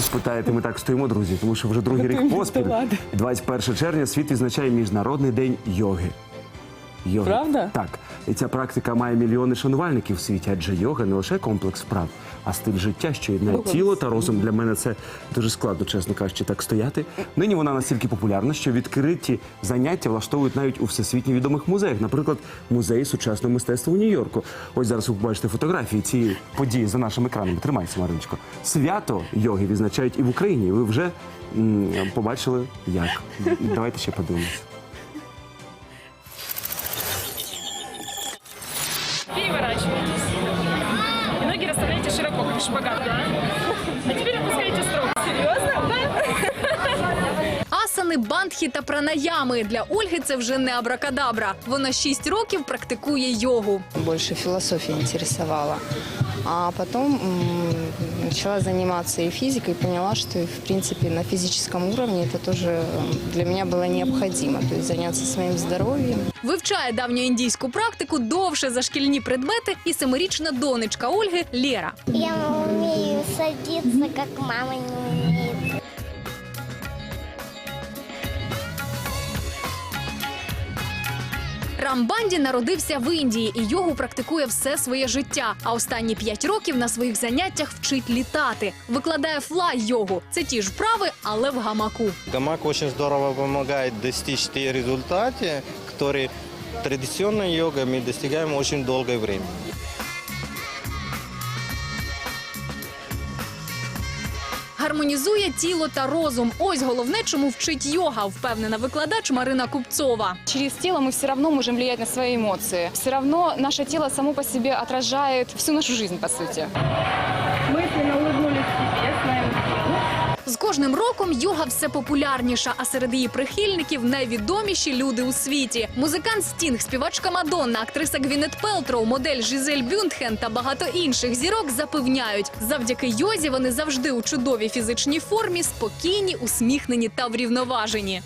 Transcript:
ви спитаєте, ми так стоїмо, друзі, тому що вже другий рік поспіль. до лади. 21 червня світ відзначає Міжнародний день йоги. Йоги. Правда? Так. І ця практика має мільйони шанувальників в світі, адже йога не лише комплекс вправ, а стиль життя, що єднає тіло та розум. Для мене це дуже складно, чесно кажучи, так стояти. Нині вона настільки популярна, що відкриті заняття влаштовують навіть у всесвітньо відомих музеях. Наприклад, музей сучасного мистецтва у Нью-Йорку. Ось зараз ви побачите фотографії цієї події за нашим екраном. Тримайся, Мариночко. Свято йоги відзначають і в Україні. І Ви вже м, побачили як. Давайте ще подивимось. Переворачивайтесь. И ноги расставляйте широко, как шпагат. А теперь опускайте строго. Асани, бандхі та пранаями для Ольги це вже не абракадабра. Вона 6 років практикує йогу. больше философия интересовала. А потом м, начала заниматься и физикой, и поняла, что, в принципе, на физическом уровне это тоже для меня было необходимо. То есть заняться своим здоровьем. Вивчає давньоіндійську практику довше за шкільні предмети і семирічна донечка Ольги Лєра. Я умею садиться, как мама не умеет. Рамбанді народився в Індії і йогу практикує все своє життя. А останні 5 років на своїх заняттях вчить літати. Викладає флай йогу. Це ті ж вправи, але в гамаку. Гамак очень здорово помогает достичь те результаты, которые традиционной йогой мы достигаем очень долгое время. Гармонізує тіло та розум. Ось головне, чому вчить йога, впевнена викладач Марина Купцова. Через тело мы все равно можем влиять на свои эмоции. Все равно наше тело само по себе отражает всю нашу жизнь, по сути. Мысленно улыбнулись себе, знаем. З кожним роком йога все популярніша, а серед її прихильників найвідоміші люди у світі. Музикант Стінг, співачка Мадонна, актриса Гвінет Пелтроу, модель Жизель Бюндхен та багато інших зірок запевняють, завдяки йозі вони завжди у чудовій фізичній формі, спокійні, усміхнені та врівноважені.